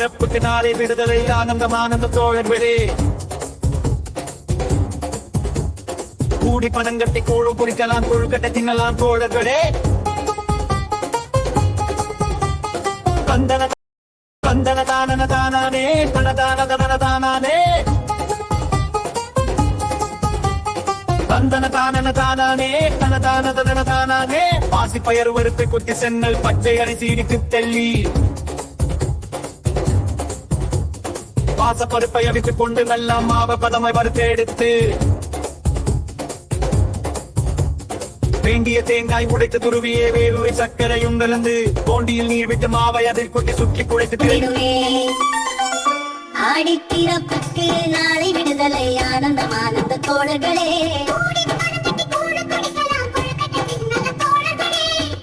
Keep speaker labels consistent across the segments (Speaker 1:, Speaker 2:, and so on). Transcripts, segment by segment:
Speaker 1: பிறப்புக்கு நாளை விடுதலை ஆனந்தம் ஆனந்த தோழர்களே கூடி பணம் கட்டி கூழு குடிக்கலாம் கொழுக்கட்டை தின்னலாம் தோழர்களே. கந்தன கந்தன தானன தானானே தனதான தனன தானானே. தந்தன தானன தானானே தனதான தனன தானானே. பாசி பயறு வறுத்து குத்தி சென்னல் பச்சை அரிசி இடித்து தெள்ளி. பாசப்பருப்பை அடித்துக் கொண்டு நல்லா மாவ பதமை வறுத்தெடுத்து வேண்டிய தேங்காய் உடைத்து துருவியே வேலுவை சர்க்கரையும் கலந்து போண்டியில் நீர் விட்டு மாவை அதில் கொட்டி சுற்றி குழைத்து திரை
Speaker 2: ஆடித்திறப்புக்கு நாளை விடுதலை ஆனந்தம் ஆனந்த தோழர்களே.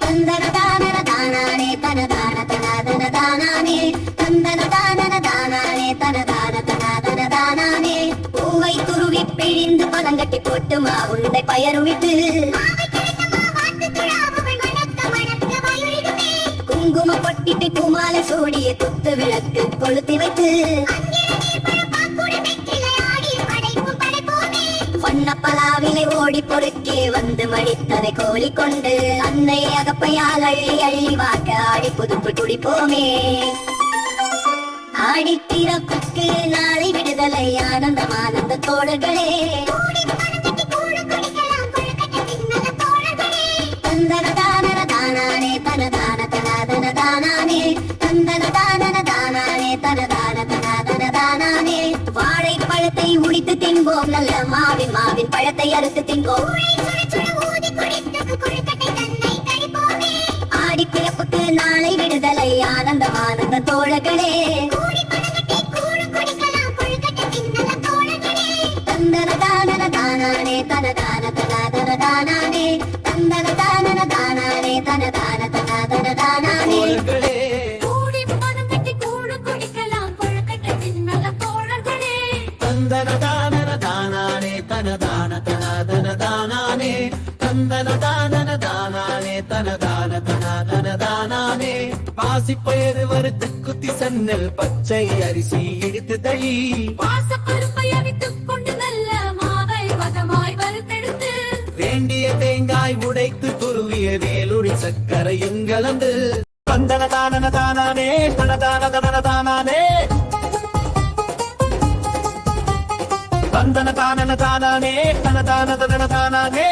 Speaker 2: தந்தன தானன தானானே தனதான தனாதன தானானே தந்தன தானன தானானே தனதான துருவி பிழிந்து பதங்கட்டி போட்டு மாவுண்டை பயருவிட்டு குங்கும பட்டிட்டு குமால சோடிய குத்து விளக்கு கொளுத்தி வைத்து. பொன்னப்பலாவிலை ஓடி பொறுக்கே வந்து மடித்ததை கோழி கொண்டு அன்னை அகப்பையால் அள்ளி அள்ளி வாக்க ஆடி புதுப்பு குடிப்போமே ஆடி திறப்பு தோழர்களே. தந்தன தானன தானானே தனதான தனாதன தானானே தந்தன தானன தானானே தனதான தனாதன தானானே வாழை பழத்தை உடித்து தின்போம் நல்ல மாவின் மாவின் பழத்தை அறுத்து தின்போம். ஆடி பிறப்புக்கு நாளை விடுதலை ஆனந்தம் ஆனந்த தோழர்களே. தானன தனதான தனாதன தானானே தந்தன தானன தானானே தனதான தனாதன தானானே
Speaker 1: தோழர்களே.
Speaker 3: கூடி பணம் கட்டி கூழு குடிக்கலாம் கொழுக்கட்டை தின்னல தோழர்களே.
Speaker 1: தந்தன தானன தானானே தனதான தனாதன தானானே தந்தன தானன தானானே பாசிப்பயிறு வறுத்து குத்தி சன்னல் பச்சை அரிசி இடித்து தழி.
Speaker 3: வாசப்பருப்பை
Speaker 1: வேண்டிய தேங்காய் உடைத்து துருவிய வேலுரி சக்கரையும் கலந்து. தந்தன தானன தானானே தனதான தனன தானானே தந்தன தானன தானானே தனதான தனன தானானே